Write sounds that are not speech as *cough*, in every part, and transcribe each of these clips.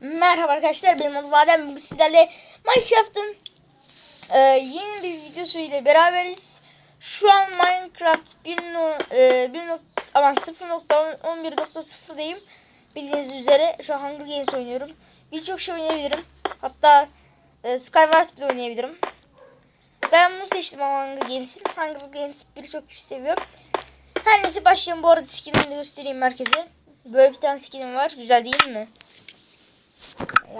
Merhaba arkadaşlar benim adım Adem bugün sizlerle Minecraft'ın e, yeni bir videosu ile beraberiz. Şu an Minecraft 1, no, e, 1 nok- aman 0.11.0'dayım. Bildiğiniz üzere şu an Hunger Games oynuyorum. Birçok şey oynayabilirim. Hatta e, Skywars bile oynayabilirim. Ben bunu seçtim ama Hunger Games'i. Hunger Games birçok kişi seviyor. Her neyse başlayalım. Bu arada skinimi de göstereyim herkese. Böyle bir tane skinim var. Güzel değil mi?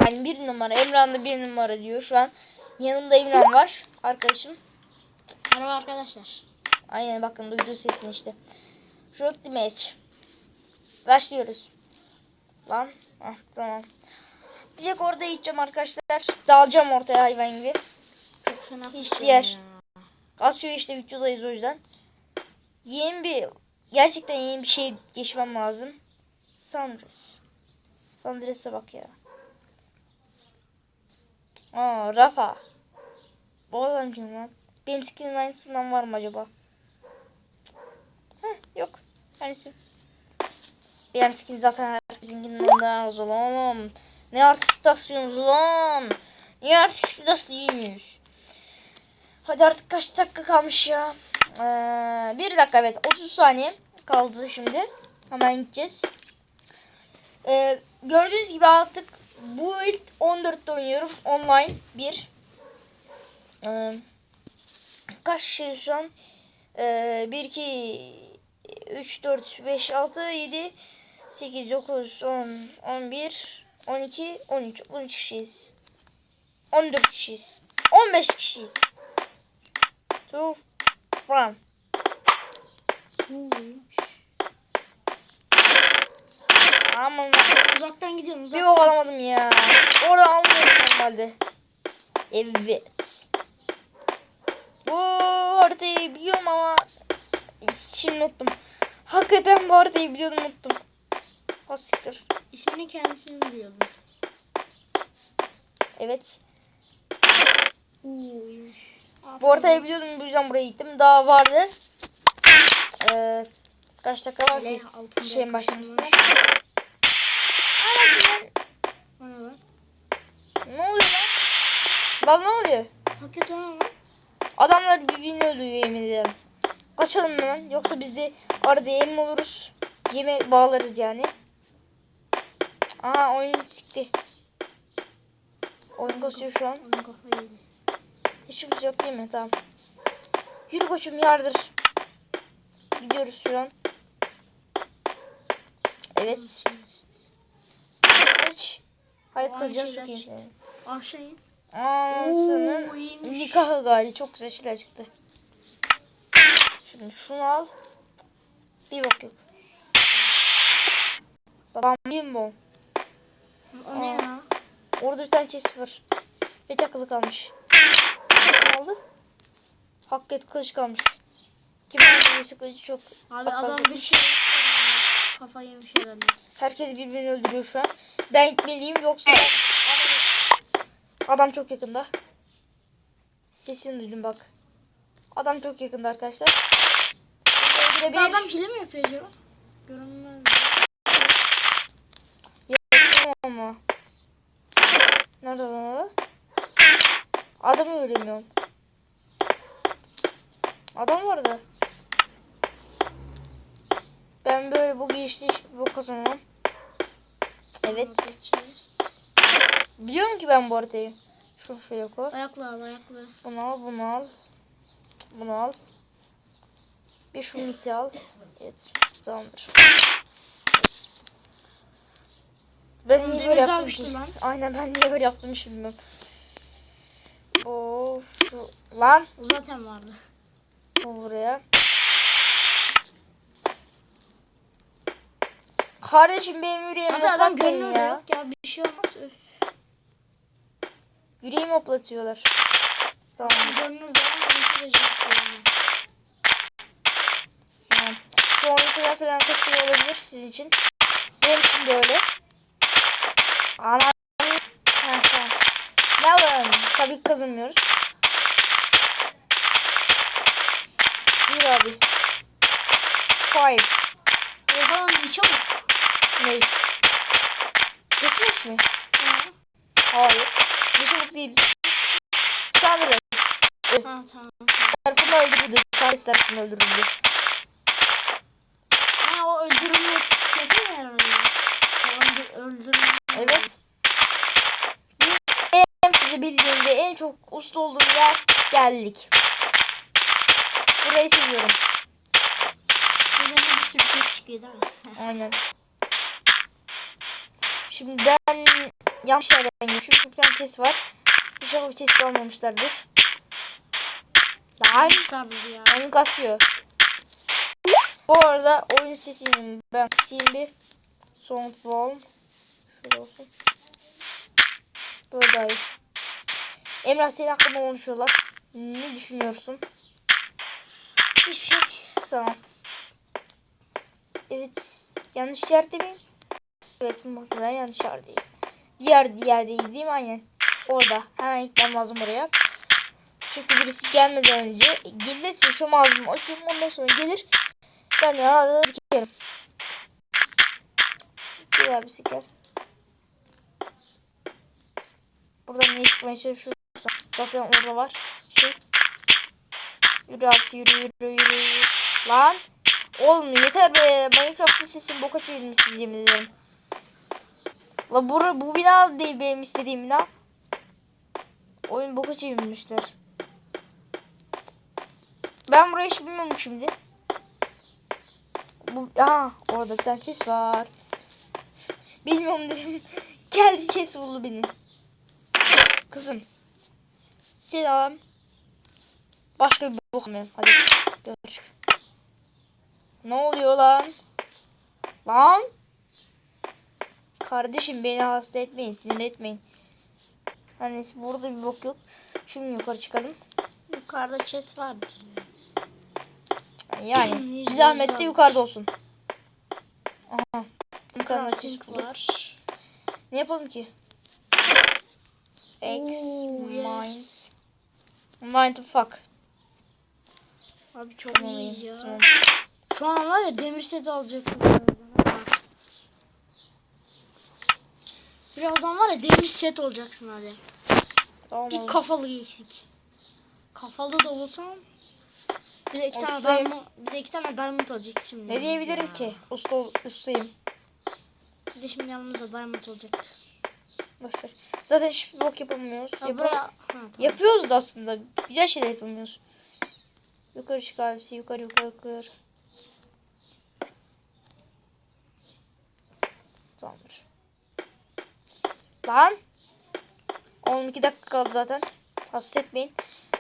Yani bir numara. Emran da bir numara diyor şu an. Yanımda Emran var. Arkadaşım. Merhaba arkadaşlar. Aynen bakın duyduğu sesini işte. Rock the match. Başlıyoruz. Lan. Ah, tamam. Direkt orada gideceğim arkadaşlar. Dalacağım ortaya hayvan gibi. Ya. Kasıyor işte videodayız o yüzden. Yeni bir gerçekten yeni bir şey geçmem lazım. Sandres. Sandres'e bak ya. Aa Rafa. Bu adam kim lan? Benim skinin aynısından var mı acaba? Heh, yok. Tanesi. Benim skin zaten herkesinkinden daha az oğlum. Ne artistasyonuz lan? Niye artistasyonuz? Hadi artık kaç dakika kalmış ya? Ee, bir dakika evet 30 saniye kaldı şimdi. Hemen gideceğiz. Ee, gördüğünüz gibi artık bu yıl 14'te oynuyorum. Online 1. Ee, kaç kişi şu an? Ee, 1, 2, 3, 4, 5, 6, 7, 8, 9, 10, 11, 12, 13. 13 kişiyiz. 14 kişiyiz. 15 kişiyiz. Two from. Aman Uzaktan gidiyorum bir uzaktan. bok alamadım ya. Orada almıyorum normalde. Evet. Bu haritayı biliyorum ama şimdi unuttum. Hakikaten bu haritayı biliyordum unuttum. Ha siktir. İsmini kendisini biliyordum. Evet. Uy. Bu haritayı biliyordum bu yüzden buraya gittim. Daha vardı. Ee, kaç dakika var ki? Şeyin başlamasına. O ne lan? Ne oluyor lan? Lan ne oluyor? O lan. Adamlar birbirini öldürüyor yemin ederim. Kaçalım hemen. Yoksa biz de arada yem oluruz. Yeme bağlarız yani. Aa oyun sikti. Oyun kasıyor şu an. Onun kafayı yedi. Hiç kimse yok değil mi? Tamam. Yürü koçum yardır. Gidiyoruz şu an. Evet. Hayır Aa, kılacağız şeyler çok iyi. çıktı. Aşağıya. Anasının nikahı galiba. Çok güzel şeyler çıktı. Şimdi şunu al. Bir bak yok. Babam bimbo. O ne ya? Orada bir tane chest var. Ve takılı kalmış. Ne oldu? Hakikaten kılıç kalmış. Kim aldı kılıcı çok. Abi adam bir- bir şey Kafayı yemiş herhalde. Herkes birbirini öldürüyor şu an. Ben gitmeliyim yoksa. Adam çok yakında. Sesini duydum bak. Adam çok yakında arkadaşlar. Öldürebilir. adam hile mi yapıyor acaba? Görünmez. ama. Nerede lan o? Adamı göremiyorum. Adam vardı. Ben böyle bu giyişte hiçbir bok kazanamam. Evet. Biliyorum ki ben bu haritayı. Şu şuraya koy. Ayakla al ayakla. Bunu al, bunu al. Bunu al. Bir şu miti al. Evet, tamamdır. Ben niye böyle yaptım ki? lan. Aynen ben niye böyle yaptım hiç bilmiyorum. Oo, şu lan O zaten vardı. bu buraya. Kardeşim benim yüreğimi Abi adam gönlü ya. yok ya bir şey olmaz. Öf. Yüreğimi hoplatıyorlar. Tamam. De yok. Tamam. Kadar falan kaçıyor olabilir sizin için. Benim için de öyle. Ana. Ne alalım? Tabii kazanmıyoruz. Bir abi. Five. Oha ne çabuk. Ne? Geçmiş mi? Ha. Ha tamam. Tarafından öldürüldü. Kardeş tarafından öldürüldü. Ha o öldürülmek istedi mi herhalde? Öldür, öldürülmek. Evet. Benim size bildiğimde en çok usta olduğum yer geldik. Burayı seviyorum. Buradan bir ses çıkıyor değil mi? *laughs* Aynen. Şimdi ben yanlış yerden geçiyorum. Çünkü bir tane test var. İnşallah o testi almamışlardır. Çıkardı ya. oyun kasıyor. Bu arada oyun sesini ben kısayım bir. Sound volume. Şöyle olsun. Böyle daha iyi. Emrah senin hakkında konuşuyorlar. Ne düşünüyorsun? Hiçbir şey. Tamam. Evet. Yanlış yerde miyim? Evet muhtemelen yanlış yerdeyim. Diğer diğer değil değil mi? Aynen. Orada. Hemen gitmem lazım oraya. Çünkü birisi gelmeden önce gelirse şu ağzımı açıyorum ondan sonra gelir. Ben de arada dikerim. Gel abisi gel. Buradan niye çıkmaya çalışıyorsun? Zaten orada var. Şey. Yürü abisi yürü yürü yürü. Lan. Olmuyor yeter be. Minecraft'ın sesini boka çevirmişsiniz yemin ederim. La bura, bu bina değil benim istediğim bina. Oyun boka çevirmişler. Ben burayı hiç bilmiyorum şimdi. Bu, aha orada bir tane chest var. Bilmiyorum dedim. *laughs* Geldi chest buldu beni. Kızım. Selam. Başka bir bok yapmayalım. Hadi görüşürüz. Ne oluyor lan? Lan? Kardeşim beni hasta etmeyin, sinir etmeyin. Hani burada bir bok yok. Şimdi yukarı çıkalım. Yukarıda chest vardı. Yani *clears throat* bir zahmet de yukarıda olsun. Aha. Yukarıda Crafting çiz bulduk. var. Ne yapalım ki? X, mine. Mine to fuck. Abi çok iyiyiz ya. tamam. Şu an var ya demir seti alacaksın. birazdan. Var ya demir set olacaksın hadi. Tamam Bir kafalı eksik. Kafalı da olsam bir de iki tane Ustayım. diamond, bir de iki tane diamond olacak şimdi. Ne diyebilirim ki? Usta ustayım. Bir de şimdi yanımızda diamond olacak. Boşver. Zaten hiçbir bok yapamıyoruz. Ya Yapam- buraya... Ha, tamam. Yapıyoruz da aslında. Güzel şeyler yapamıyoruz. Yukarı çık abisi. Yukarı yukarı yukarı. Tamamdır. Lan. 12 dakika kaldı zaten. Hasta etmeyin.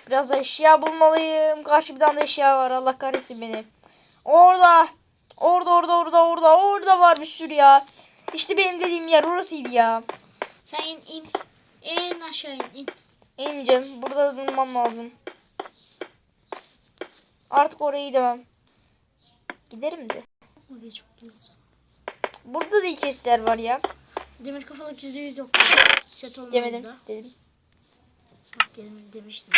Biraz da eşya bulmalıyım. Karşı bir tane de eşya var. Allah kahretsin beni. Orada. Orada orada orada orada. Orada var bir sürü ya. İşte benim dediğim yer orasıydı ya. Sen in in. En aşağı in. in. İneceğim. Burada durmam lazım. Artık oraya gidemem. Giderim de. Oraya çok. Burada da chestler var ya. Demir kafalık yüzde yüz yok. Set olmadı Demedim. da. Dedim. Dedim, demiştim.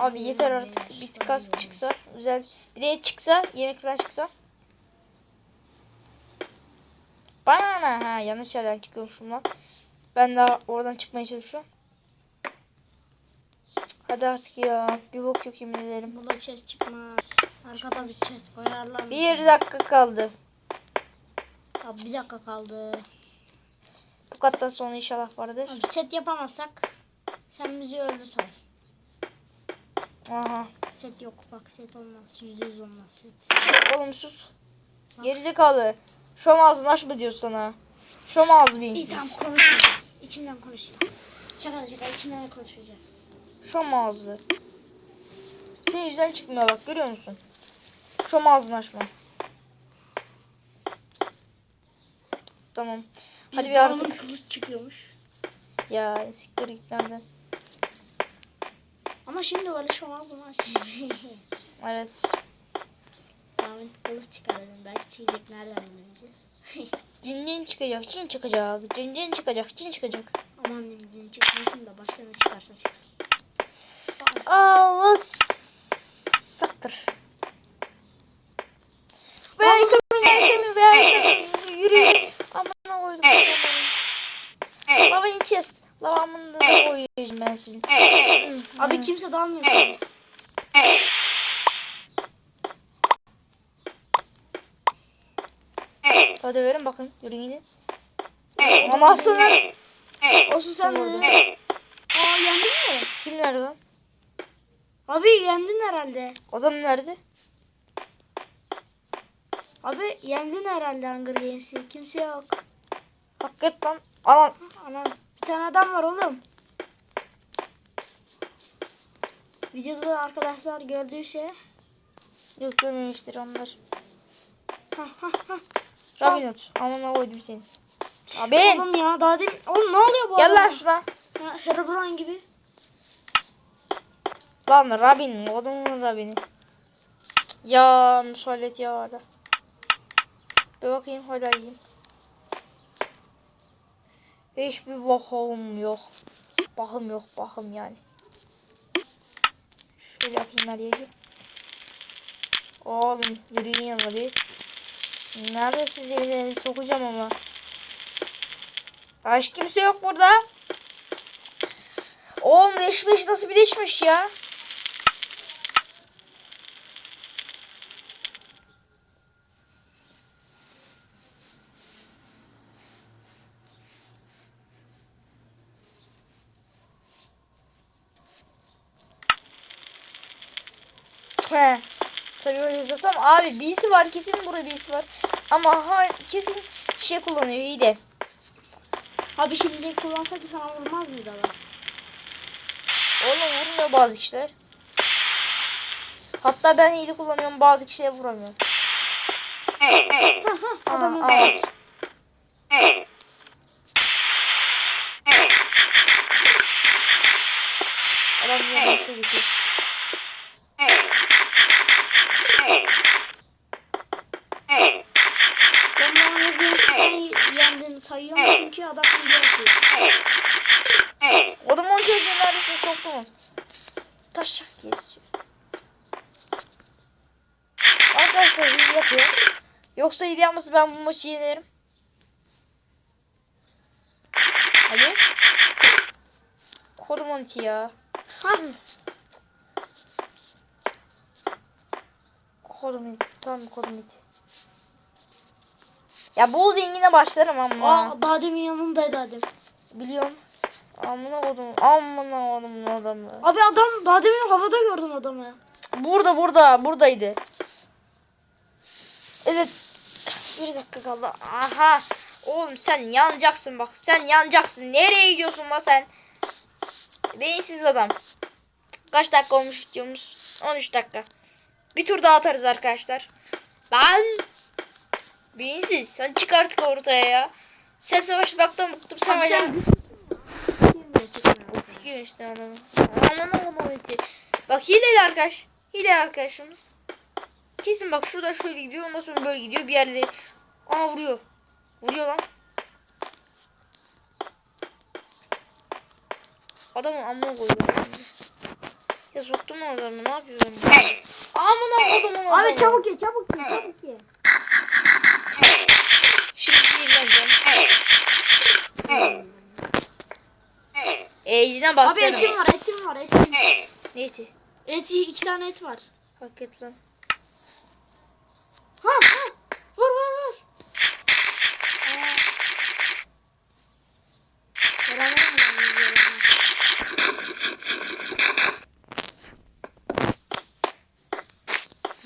Abi yeter artık. Bir kas çıksa. Güzel. Bir de et çıksa. Yemek falan çıksa. Bana ha yanlış yerden çıkıyormuşum lan. Ben daha oradan çıkmaya çalışıyorum. Hadi artık ya. Bir bok yok yemin ederim. Burada chest çıkmaz. Arkada bir chest koyarlar mı? Bir dakika kaldı. Abi bir dakika kaldı. Bu kattan sonra inşallah vardır. Abi set yapamazsak sen bizi öldü say. Aha. Set yok bak set olmaz. Yüzde yüz olmaz set. Oğlum sus. Gerizekalı. Şom ağzını açma diyor sana. Şom ağzı İyi beyinsiz. tamam konuşmayacağım. İçimden konuşacağım. Şaka da şaka içimden konuşacağım. Şom ağzı. Senin yüzünden çıkmıyor bak görüyor musun? Şom ağzını açma. Tamam. Hadi bir Diamond artık. kılıç çıkıyormuş. Ya siktir git benden. Ama şimdi öyle şu an bunu. Evet. Diamond kılıç çıkardım. Belki çiğdek nereden bileceğiz. Cin cin çıkacak, cin çıkacak, cin cin çıkacak, cin çıkacak. Aman diyeyim çıkmasın da başka ne çıkarsa çıksın. Allah saktır. Welcome, welcome. Yürü. Aman koyduk. Mine chest. Lavamını da koyacağım ben sizin. Abi kimse dalmıyor. Hadi verin bakın. Yürüyün gidin. Ama aslında Olsun sen de. Aa yendin mi? kim nerede lan? Abi yendin herhalde. Adam nerede? Abi yendin herhalde Hunger Games'i. Kimse yok. Hakikaten lan. Alan. Anam bir tane adam var oğlum. Videoda arkadaşlar gördüyse. Yok görmemiştir onlar. Hood. Amına koydum seni. Abi. Oğlum ya daha demin. Oğlum ne oluyor bu Gel adama? lan şuna. Ha, Herobrine gibi. Lan Robin. Adamın Robin'i. Ya müsaade ya hala. Bir bakayım hala yiyeyim. Hiçbir bakım yok. Bakım yok bakım yani. Yapayım her yeri. Oğlum yürüyün yanına bir. Nerede siz evine sokacağım ama. Aşk kimse yok burada. Oğlum değişmiş nasıl bir değişmiş ya. He. Tabii öyle yazsam abi birisi var kesin burada birisi var. Ama ha kesin şey kullanıyor iyi de. Abi şimdi kullansaydı sana vurmaz mıydı adam? Oğlum vurmuyor bazı kişiler. Hatta ben hile kullanıyorum bazı kişiye vuramıyorum. *laughs* Aa, aa. Yoksa yapmasa ben bu maçı yenerim. Hadi. Kodum 12 ya. Ha? Kodum 12. Tamam kodum 12. Ya bol yine başlarım ama. Aa, daha demin yanımdaydı adam. Biliyorum. Amına kodum. Amına kodum adamı. Abi adam daha demin havada gördüm adamı. Burada burada buradaydı. Evet. Bir dakika kaldı. Aha. Oğlum sen yanacaksın bak. Sen yanacaksın. Nereye gidiyorsun lan sen? Beyinsiz adam. Kaç dakika olmuş videomuz? 13 dakika. Bir tur daha atarız arkadaşlar. Ben Beyinsiz. Sen çık artık ortaya ya. Sen savaşmaktan bıktım sen Abi sen Sikiyor işte adamı. Aman aman iti. Bak hileli arkadaş. Hile arkadaşımız. Kesin bak şurada şöyle gidiyor ondan sonra böyle gidiyor bir yerde. Aa vuruyor. Vuruyor lan. Adamın amına koyuyor. Ya soktum adamı ne yapıyorum? Amına koydum onu. Abi çabuk ye çabuk ye çabuk ye. Şimdi yenileneceğim. Ecine Abi bassana. etim var etim var etim. Neydi? Eti iki tane et var. Hak et lan.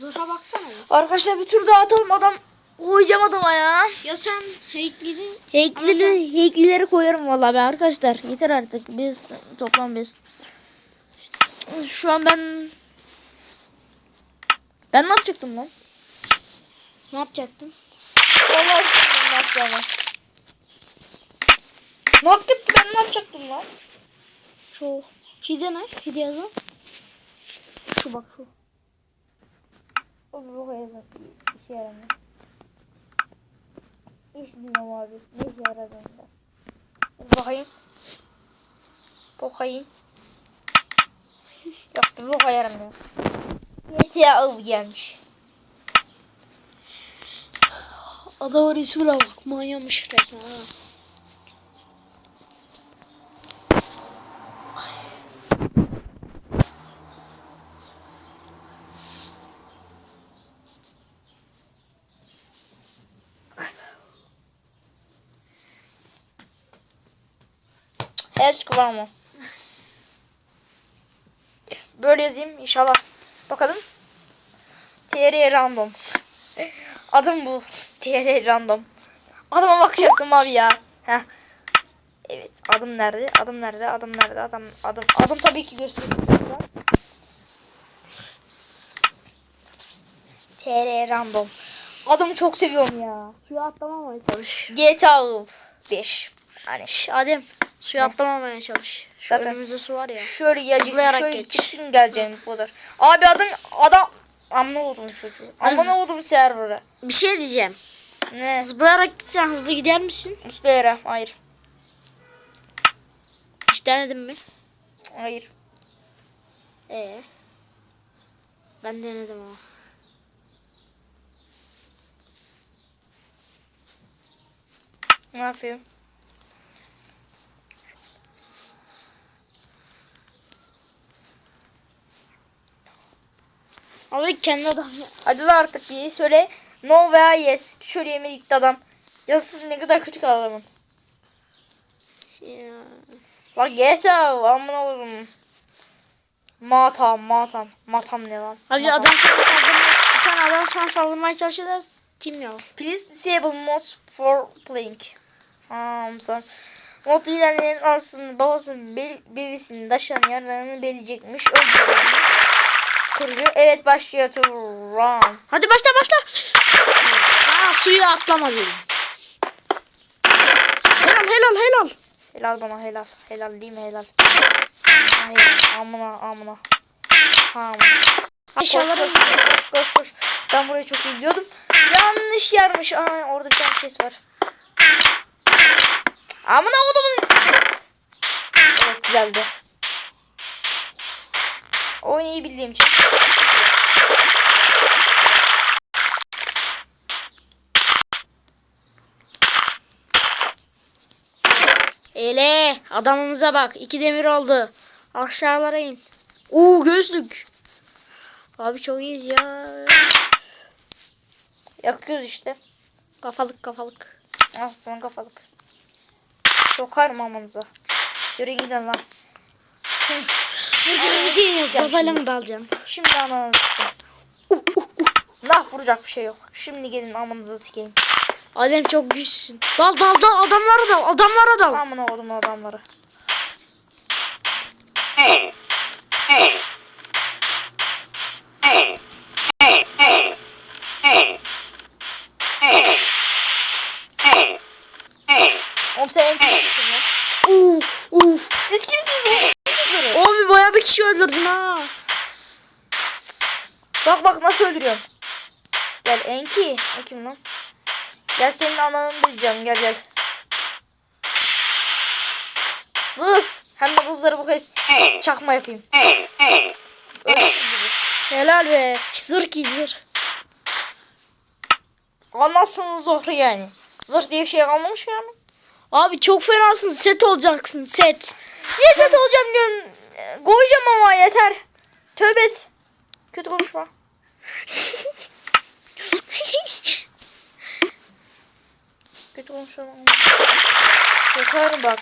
Zırha baksana. Arkadaşlar bir tur daha atalım adam koyacağım adama ya. Ya sen hackleri Hackleri, hacklileri koyarım vallahi ben arkadaşlar. Yeter artık biz toplam biz. Şu an ben ben ne yapacaktım lan? ne yapacaktın? Vallahi aşkına ne yapacağımı. Ne yaptım ben ne yapacaktım lan? Şu hide ne? Hide yazın. Şu bak şu. O boka yazar. İşe yaramıyor. Hiç bilmiyorum abi. Ne işe yaradığını da. Dur bakayım. Bakayım. Yok bir boka yaramıyor. GTA av gelmiş. Adamın ismine bak. Manyamış resmen ha. Esquamo. Böyle yazayım inşallah. Bakalım. TR random. Adım bu. TR random. Adıma bakacaktım abi ya. Heh. Evet adım nerede? Adım nerede? Adım nerede? Adam adım adım tabii ki gösteriyorum. TR random. Adımı çok seviyorum ya. Suya atlamamaya çalış. GTA 5. Hani Adem suya atlamamaya çalış. Şu Zaten- önümüzde su var ya. şöyle Zıplayarak şöyle geleceğim bu kadar. Abi adam adam Amına oldum çocuğu. Amına oldum server'a. Bir şey diyeceğim. Ne? Zıplayarak gitsen hızlı gider misin? Üstlere. Hayır. Hiç denedin mi? Hayır. Ee. Ben denedim ama. Ne yapayım? Abi kendi adam. Hadi la artık bir söyle. No veya yes. Şöyle gitti adam. Yazısı ne kadar kötü adamın. Şey ya. Bak GTA amına oğlum. Matam matam. Matam ne lan? Abi Matam. adam sana saldırmaya, bir tane adam sana saldırmaya çalışıyor team ya. Please disable mods for playing. Um, son. Mod bilenlerin anasının babasının be bevisinin daşan yarlarını belirleyecekmiş. Öldürülmüş. Kurucu. Evet başlıyor to run. Hadi başla başla. Ha suya atlama dedim. Helal helal helal. Helal bana helal. Helal değil mi helal? Ha, helal. Amına amına. Koş İnşallah koş koş koş koş. Ben burayı çok iyi biliyordum. Yanlış yermiş. Aa, orada bir tane ses var. Amına oğlumun. Evet güzeldi. Oyunu iyi bildiğim için. Ele adamımıza bak. iki demir oldu. Aşağılara in. Uuu gözlük. Abi çok iyiyiz ya. Yakıyoruz işte. Kafalık kafalık. Al sana kafalık. Sokarım amanıza. Yürü gidin lan. *laughs* Bir şey. Sopayla mı dalacaksın? Şimdi ananızı sikeyim. Nah vuracak bir şey yok. Şimdi gelin amanızı sikeyim. Adem çok güçsün. Dal dal dal adamlara dal adamlara dal. Amına oğlum adamları. Oğlum sen en kötüsün lan. Uf uf. Siz kimsiniz oğlum? Abi baya bir kişi öldürdün ha. Bak bak nasıl öldürüyorum. Gel Enki. O kim lan? Gel senin ananı bulacağım gel gel. Kız. Hem de kızları bu kez çakma yapayım. Helal be. Zır ki zır. Anlarsınız zor yani. Zor diye bir şey kalmamış yani. Abi çok fenasın. Set olacaksın set. Niye set olacağım diyorsun. Koyacağım ama yeter. Tövbe et. Kötü konuşma. Kötü konuşma. Sokarım bak.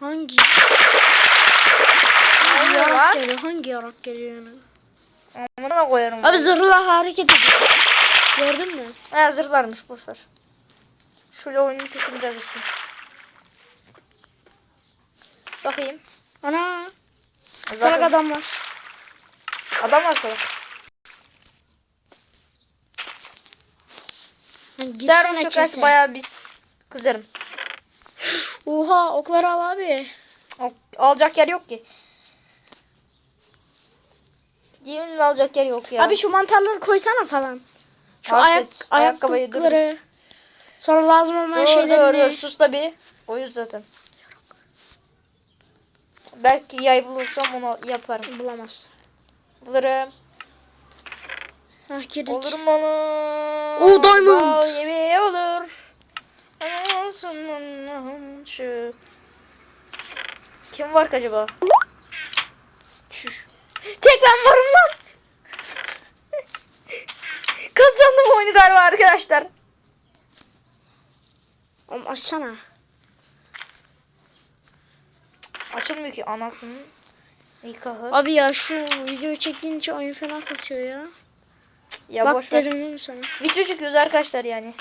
Hangi? Hangi yarak geliyor? Hangi yarak geliyor yani? Amına koyarım. Abi zırhla hareket ediyor. Gördün mü? Ha zırhlarmış boşver. Şöyle oyunun sesini biraz açayım. Bakayım. Ana. Zaten- Salak adam var. Adam var salak. Girsene çökerse bayağı biz kızarım. Oha okları al abi. Al- Alacak yer yok ki. Yeminle alacak yer yok ya. Abi şu mantarları koysana falan. Şu Fark ayak. Ayakkabıyı ayakkabıları. Sonra lazım olmayan dur, şeylerini. dur, sus da bir. Oyuz zaten. Belki yay bulursam onu yaparım. Bulamazsın. Bulurum. Hah girdik. Olurum onu. Oo, diamond. Bal gibi olur. Şu. Kim var ki acaba? Şuş. Tek ben varım lan. Kazandım oyunu galiba arkadaşlar. Oğlum açsana. Açılmıyor ki anasının nikahı. Abi ya şu videoyu çektiğin için oyun fena kasıyor ya. ya Bak boş ver. dedim değil mi sana? Video çekiyoruz arkadaşlar yani.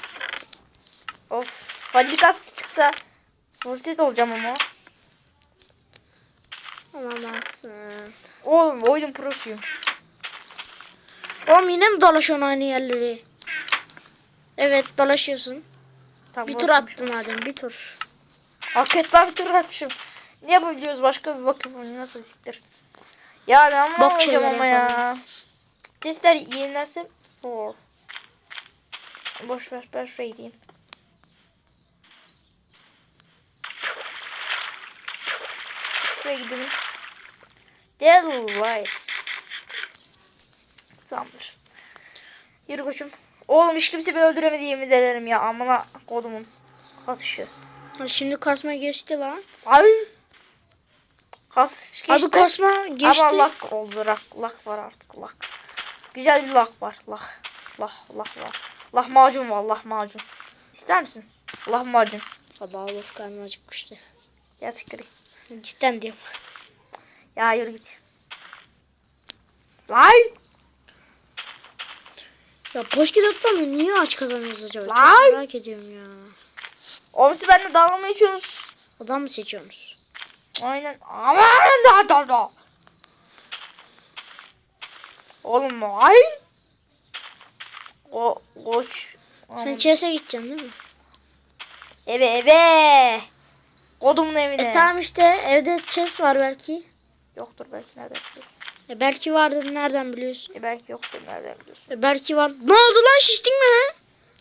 Of. Fabrikas çıksa fırsat olacağım ama. Olamazsın. Oğlum oyunun prosuyum. Oğlum yine mi dolaşıyorsun aynı yerleri? Evet dolaşıyorsun. Tamam, Bir tur attın madem bir tur. Hakikaten bir tur atmışım. Ne yapabiliyoruz başka bir bakayım nasıl siktir. Ya ben anlamayacağım şeyler ama ya. Testler yenilerse for. Boş ver ben şuraya gideyim. Şuraya gidelim. Delight. Tamamdır. Yürü koçum. Oğlum hiç kimse beni öldüremedi yemin ederim ya. Amına kodumun kasışı. Ha, şimdi kasma geçti lan. Ay. Kas geçti. Abi kasma geçti. Ama lak oldu. Lak, lak var artık lak. Güzel bir lak var. Lak. Lak lak lak. Lahmacun var lahmacun. İster misin? Lahmacun. Baba Allah karnım acıkmıştı. Ya siktir. Cidden diyorum. Ya yürü git. Lan. Ya boş kitaptan mı niye aç kazanıyoruz acaba? Çok Lan! merak ediyorum ya. Oğlum siz benimle dalga mı geçiyorsunuz? Adam mı seçiyorsunuz? Aynen. Aman da da da. Oğlum ay. O koç. Sen. CS'e gideceksin değil mi? Eve eve. Kodumun evine. E tamam işte evde chest var belki. Yoktur belki nereden biliyorsun? E belki vardır nereden biliyorsun? E belki yoktur nereden biliyorsun? E belki var. Ne oldu lan şiştin mi ha?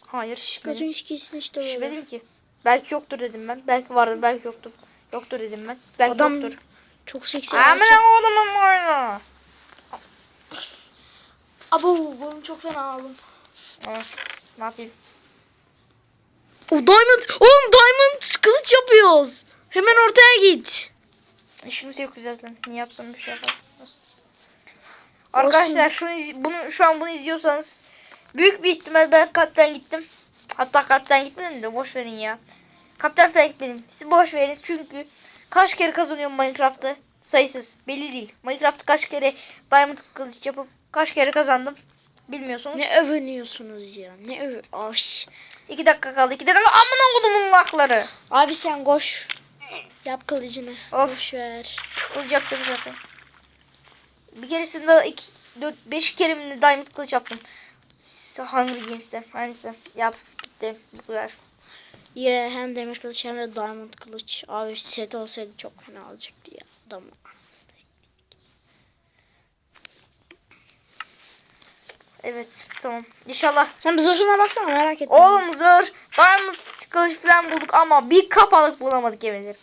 Hayır şişmedim. Götün şişkin işte böyle. Şişmedim ki. Belki yoktur dedim ben. Belki vardır belki yoktur. Yoktur dedim ben. Belki Adam yoktur. çok seksi. Aman oğlumun oyunu. Abo bunu çok fena aldım. Ne yapayım? O diamond. Oğlum diamond kılıç yapıyoruz. Hemen ortaya git. İşimiz yok zaten. Niye yapsam bir şey yapalım. Arkadaşlar şunu bunu şu an bunu izliyorsanız büyük bir ihtimal ben kalpten gittim. Hatta kalpten gitmedim de boş verin ya. Kalpten falan gitmedim. Siz boş verin çünkü kaç kere kazanıyorum Minecraft'ı sayısız belli değil. Minecraft'ı kaç kere diamond kılıç yapıp kaç kere kazandım bilmiyorsunuz. Ne övünüyorsunuz ya? Ne övü... Ay. 2 dakika kaldı 2 dakika amına kodumun lakları. Abi sen koş. Yap kılıcını. Of. Boş ver. Yapacağım zaten. Bir keresinde 2 4 5 kere mi diamond kılıç yaptım. Hunger Games'te. Aynısı. Yap. Bitti. Bu kadar. Ya hem demir kılıç hem de diamond kılıç. Abi set olsaydı çok fena olacaktı ya. Adam. Evet. Tamam. İnşallah. Sen bir zırhına baksana merak ettim. Oğlum zor. Diamond kılıç falan bulduk ama bir kafalık bulamadık yemin ederim.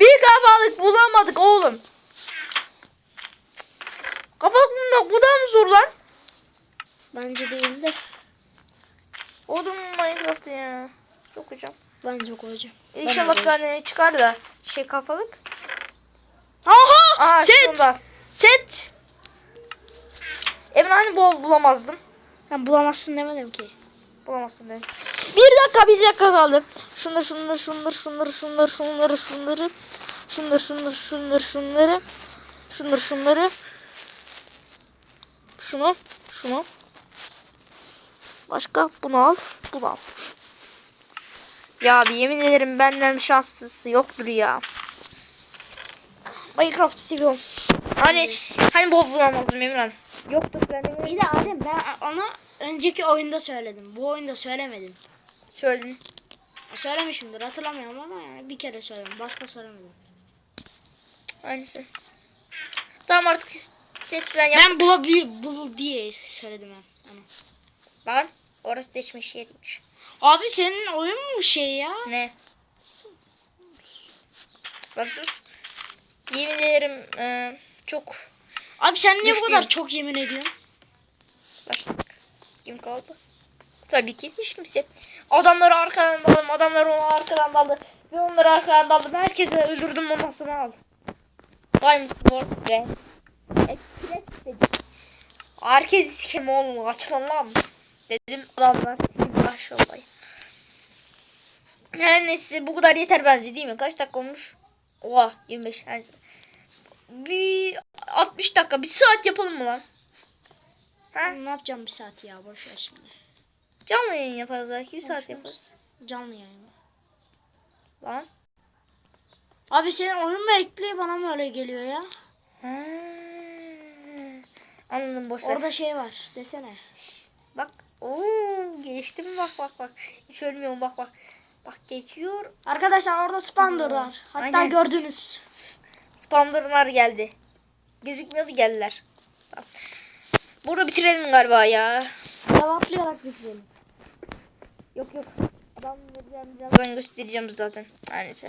Bir kafalık bulamadık oğlum. Kafalık bulmak bu da mı zor lan? Bence değil de. Oğlum Minecraft ya. Çok hocam. Bence koyacağım. İnşallah de. tane çıkar da şey kafalık. Aha! Aa set! sonunda. Set! Emin hani bul bulamazdım. Ben bulamazsın demedim ki. Bulamazsın dedim. Bir dakika bir dakika kaldı. Şunları şunları şunları şunları şunları şunları şunları şunları şunları şunları şunları şunları şunları şunu şunu başka bunu al bunu al. Ya bir yemin ederim benden şanslısı yoktur ya. Minecraft'ı seviyorum. Hani hani bol bulamazdım Emirhan. Yoktur ben de Bir de Adem ben onu önceki oyunda söyledim. Bu oyunda söylemedim. söyledim. Söylemişimdir hatırlamıyorum ama yani bir kere söyledim. Başka söylemedim. Aynısı. Tamam artık set falan yap. Ben bulabilir bul diye söyledim ben. Lan orası değişmiş yermiş. Abi senin oyun mu şey ya? Ne? Bak sus. Yemin ederim e, çok Abi sen niye bu kadar çok yemin ediyorsun? başladık. Kim kaldı? Tabii ki hiç kimse. Adamları arkadan daldım. Adamlar onu arkadan daldı. Ve onları arkadan daldım. Herkesi öldürdüm ondan sonra aldım. Diamond Sword ve Express dedim. Herkes kim oğlum açılan lan. Dedim adamlar maşallah. Her neyse bu kadar yeter bence değil mi? Kaç dakika olmuş? Oha 25. her- Bir 60 dakika bir saat yapalım mı lan? Ha? Ne yapacağım bir saat ya boş ver şimdi. Canlı yayın yaparız belki bir saat yaparız. Canlı yayın. Lan. Abi senin oyun mu ekli bana mı öyle geliyor ya? Ha. Anladım boş ver. Orada şey var desene. Bak. Oo geçti mi bak bak bak. Hiç ölmüyorum bak bak. Bak geçiyor. Arkadaşlar orada Spander var. Hatta Aynen. gördünüz. Spamlarlar geldi. Gözükmüyordu geldiler. Tamam. Burada bitirelim galiba ya. Cevaplayarak bitirelim. Yok yok. Adam vereceğim birazdan göstereceğim zaten. Neyse.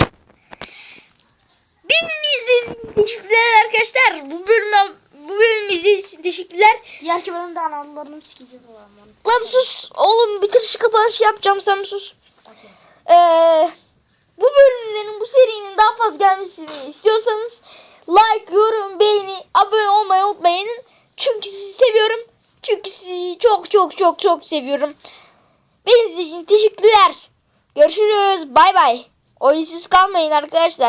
Beni izlediğiniz için arkadaşlar. Bu bölümü bu bölümü izlediğiniz için teşekkürler. Diğerki bölümde analarını sikeceğiz o zaman. Lan sus. Oğlum bitir şu kapanışı yapacağım sen sus. Okey. Ee, bu bölümlerin bu serinin daha fazla gelmesini istiyorsanız like, yorum, beğeni, abone olmayı unutmayın. Çünkü sizi seviyorum. Çünkü sizi çok çok çok çok seviyorum. Beni için teşekkürler. Görüşürüz. Bay bay. Oyunsuz kalmayın arkadaşlar.